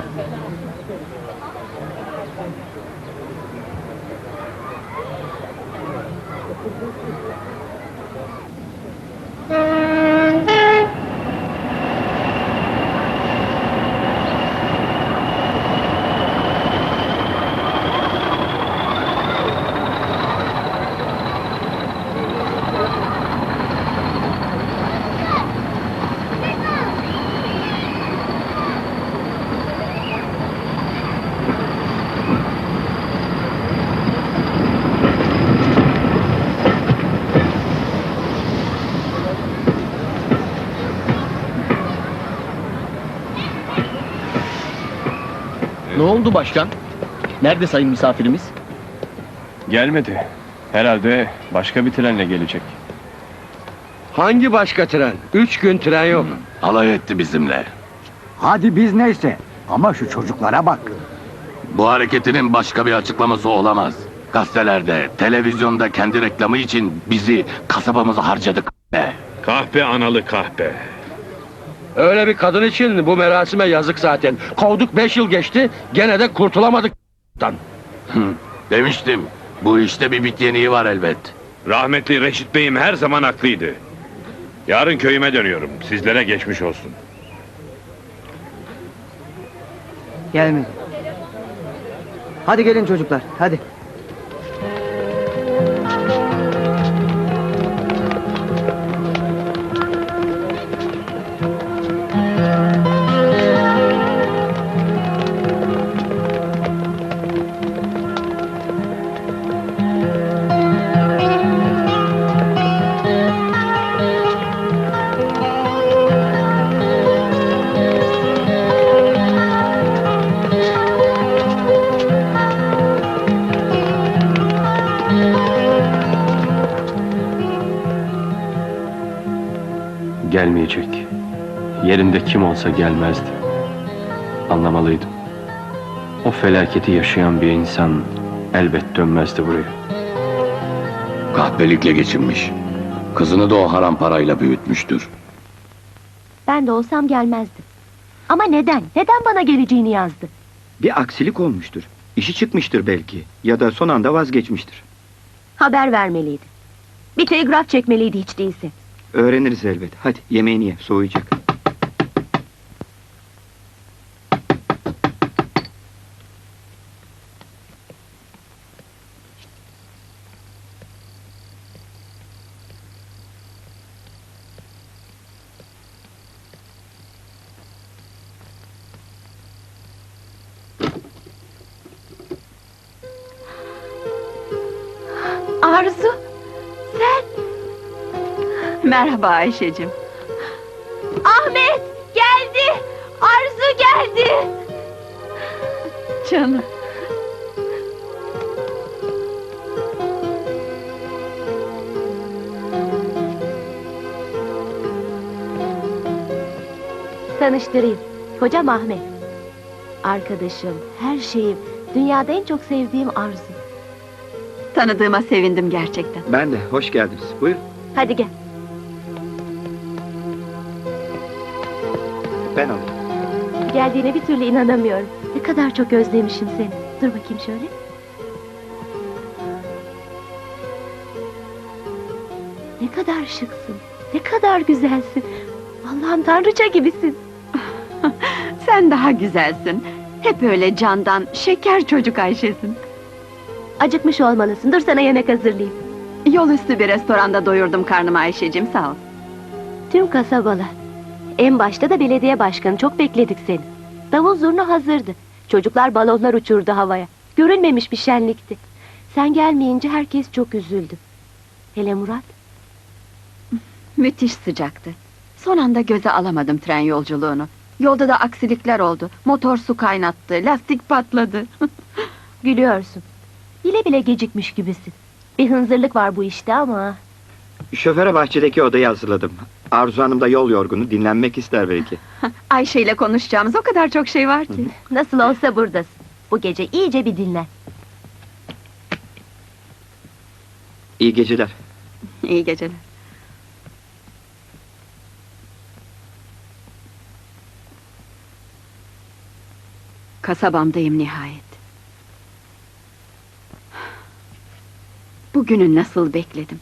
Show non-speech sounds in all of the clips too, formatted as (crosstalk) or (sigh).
Thank you. Ne oldu başkan? Nerede sayın misafirimiz? Gelmedi. Herhalde başka bir trenle gelecek. Hangi başka tren? Üç gün tren yok. Alay etti bizimle. Hadi biz neyse. Ama şu çocuklara bak. Bu hareketinin başka bir açıklaması olamaz. Gazetelerde, televizyonda kendi reklamı için bizi, kasabamızı harcadık be. Kahpe analı kahpe. Öyle bir kadın için bu merasime yazık zaten. Kovduk beş yıl geçti, gene de kurtulamadık. Hı, Demiştim, bu işte bir bit yeniği var elbet. Rahmetli Reşit Bey'im her zaman haklıydı. Yarın köyüme dönüyorum. Sizlere geçmiş olsun. Gelmedi. Hadi gelin çocuklar, hadi. Yerinde kim olsa gelmezdi. Anlamalıydım. O felaketi yaşayan bir insan elbet dönmezdi buraya. Kahpelikle geçinmiş. Kızını da o haram parayla büyütmüştür. Ben de olsam gelmezdim. Ama neden? Neden bana geleceğini yazdı? Bir aksilik olmuştur. İşi çıkmıştır belki. Ya da son anda vazgeçmiştir. Haber vermeliydi. Bir telgraf çekmeliydi hiç değilse. Öğreniriz elbet. Hadi yemeğini ye, soğuyacak. Merhaba Ayşe'cim. Ahmet geldi. Arzu geldi. Canım. Tanıştırayım. Kocam Ahmet. Arkadaşım, her şeyim. Dünyada en çok sevdiğim Arzu. Tanıdığıma sevindim gerçekten. Ben de, hoş geldiniz. Buyur. Hadi gel. Ben alayım. Geldiğine bir türlü inanamıyorum. Ne kadar çok özlemişim seni. Dur bakayım şöyle. Ne kadar şıksın. Ne kadar güzelsin. Allah'ım tanrıça gibisin. (laughs) Sen daha güzelsin. Hep öyle candan, şeker çocuk Ayşe'sin. Acıkmış olmalısın. Dur sana yemek hazırlayayım. Yol üstü bir restoranda doyurdum karnımı Ayşe'cim sağ ol. Tüm kasabala. En başta da belediye başkanı. Çok bekledik seni. Davul zurna hazırdı. Çocuklar balonlar uçurdu havaya. Görülmemiş bir şenlikti. Sen gelmeyince herkes çok üzüldü. Hele Murat. Müthiş sıcaktı. Son anda göze alamadım tren yolculuğunu. Yolda da aksilikler oldu. Motor su kaynattı, lastik patladı. (laughs) Gülüyorsun. Bile bile gecikmiş gibisin. Bir hınzırlık var bu işte ama... Şoföre bahçedeki odayı hazırladım. Arzu Hanım da yol yorgunu, dinlenmek ister belki. (laughs) Ayşe ile konuşacağımız o kadar çok şey var ki. Nasıl olsa buradasın. Bu gece iyice bir dinlen. İyi geceler. (laughs) İyi geceler. Kasabamdayım nihayet. Bugünü nasıl bekledim.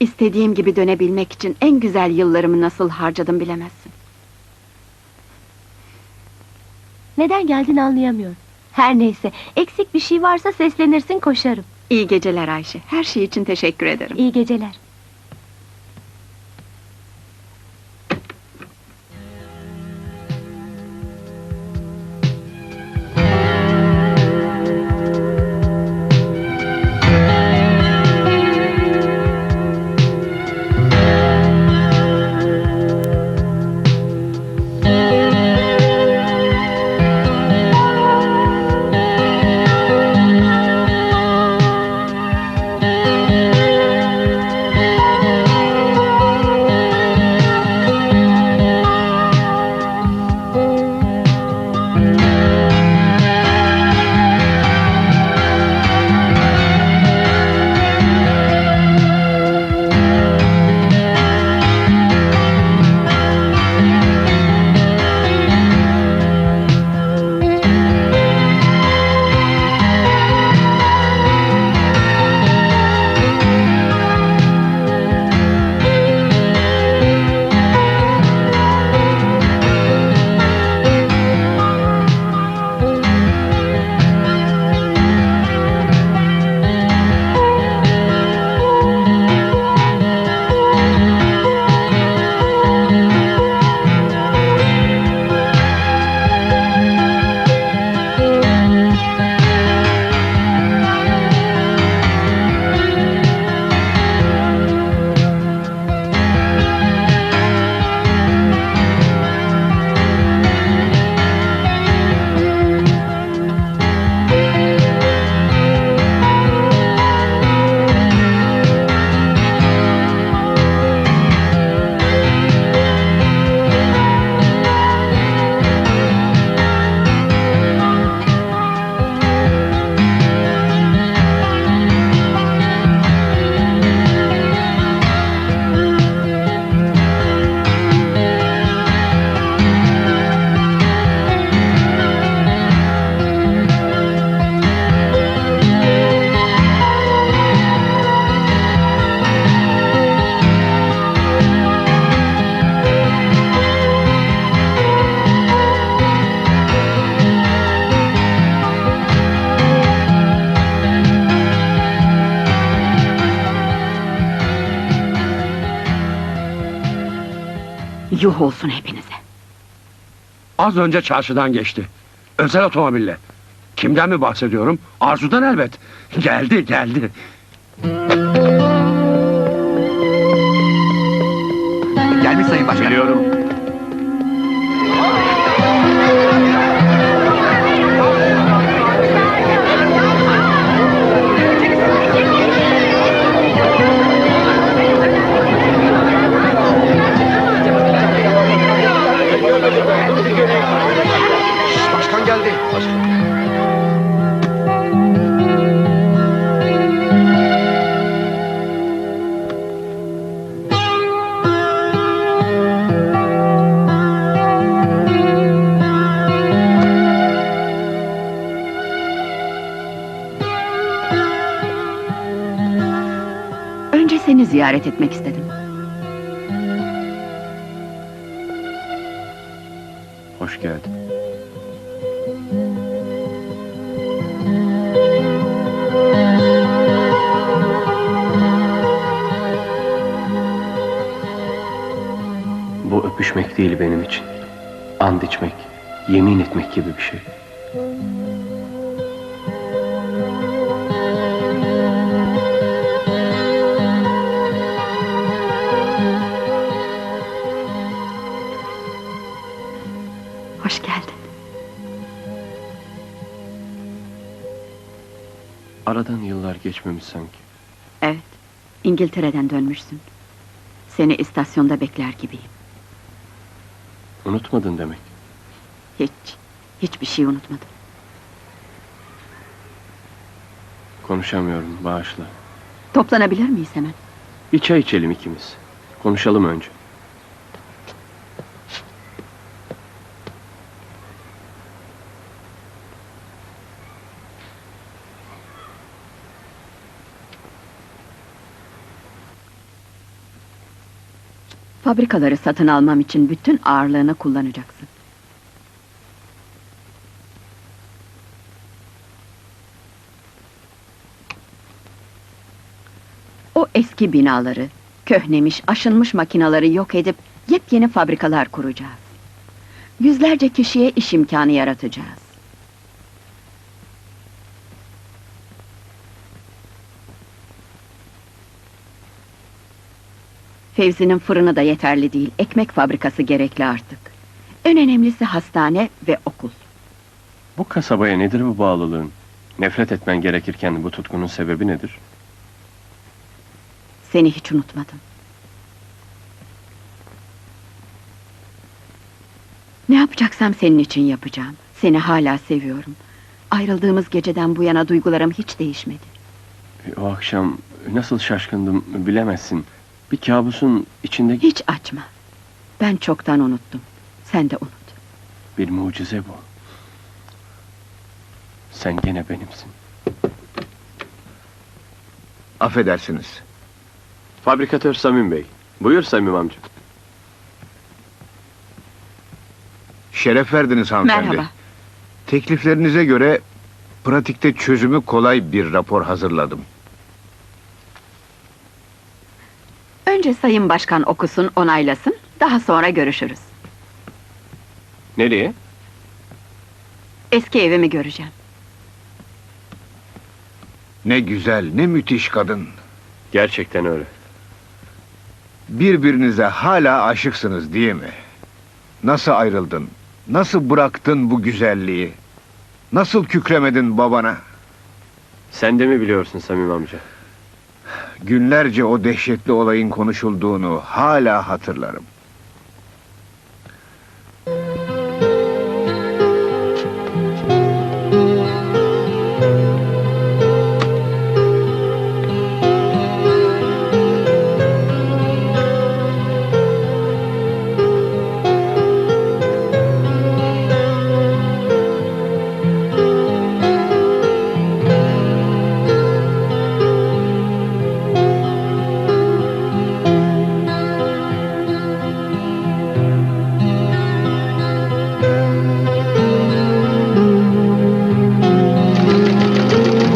İstediğim gibi dönebilmek için en güzel yıllarımı nasıl harcadım bilemezsin. Neden geldin anlayamıyorum. Her neyse, eksik bir şey varsa seslenirsin koşarım. İyi geceler Ayşe. Her şey için teşekkür ederim. İyi geceler. Yuh olsun hepinize. Az önce çarşıdan geçti. Özel otomobille. Kimden mi bahsediyorum? Arzu'dan elbet. Geldi, geldi. Gelmiş Sayın Başkan. Biliyorum. Seni ziyaret etmek istedim. Hoş geldin. Bu öpüşmek değil benim için. And içmek, yemin etmek gibi bir şey. Aradan yıllar geçmemiş sanki. Evet, İngiltere'den dönmüşsün. Seni istasyonda bekler gibiyim. Unutmadın demek. Hiç, hiçbir şey unutmadım. Konuşamıyorum, bağışla. Toplanabilir miyiz hemen? Bir çay içelim ikimiz. Konuşalım önce. Fabrikaları satın almam için bütün ağırlığını kullanacaksın. O eski binaları, köhnemiş, aşınmış makinaları yok edip yepyeni fabrikalar kuracağız. Yüzlerce kişiye iş imkanı yaratacağız. Fevzi'nin fırını da yeterli değil, ekmek fabrikası gerekli artık. En önemlisi hastane ve okul. Bu kasabaya nedir bu bağlılığın? Nefret etmen gerekirken bu tutkunun sebebi nedir? Seni hiç unutmadım. Ne yapacaksam senin için yapacağım. Seni hala seviyorum. Ayrıldığımız geceden bu yana duygularım hiç değişmedi. O akşam nasıl şaşkındım bilemezsin. Bir kabusun içinde Hiç açma. Ben çoktan unuttum. Sen de unut. bir mucize bu. Sen gene benimsin. Affedersiniz. Fabrikatör Samim Bey. Buyur Samim amca. Şeref verdiniz hanımefendi. Merhaba. Tekliflerinize göre pratikte çözümü kolay bir rapor hazırladım. Önce Sayın Başkan okusun, onaylasın. Daha sonra görüşürüz. Nereye? Eski evimi göreceğim. Ne güzel, ne müthiş kadın. Gerçekten öyle. Birbirinize hala aşıksınız değil mi? Nasıl ayrıldın? Nasıl bıraktın bu güzelliği? Nasıl kükremedin babana? Sen de mi biliyorsun Samim amca? Günlerce o dehşetli olayın konuşulduğunu hala hatırlarım.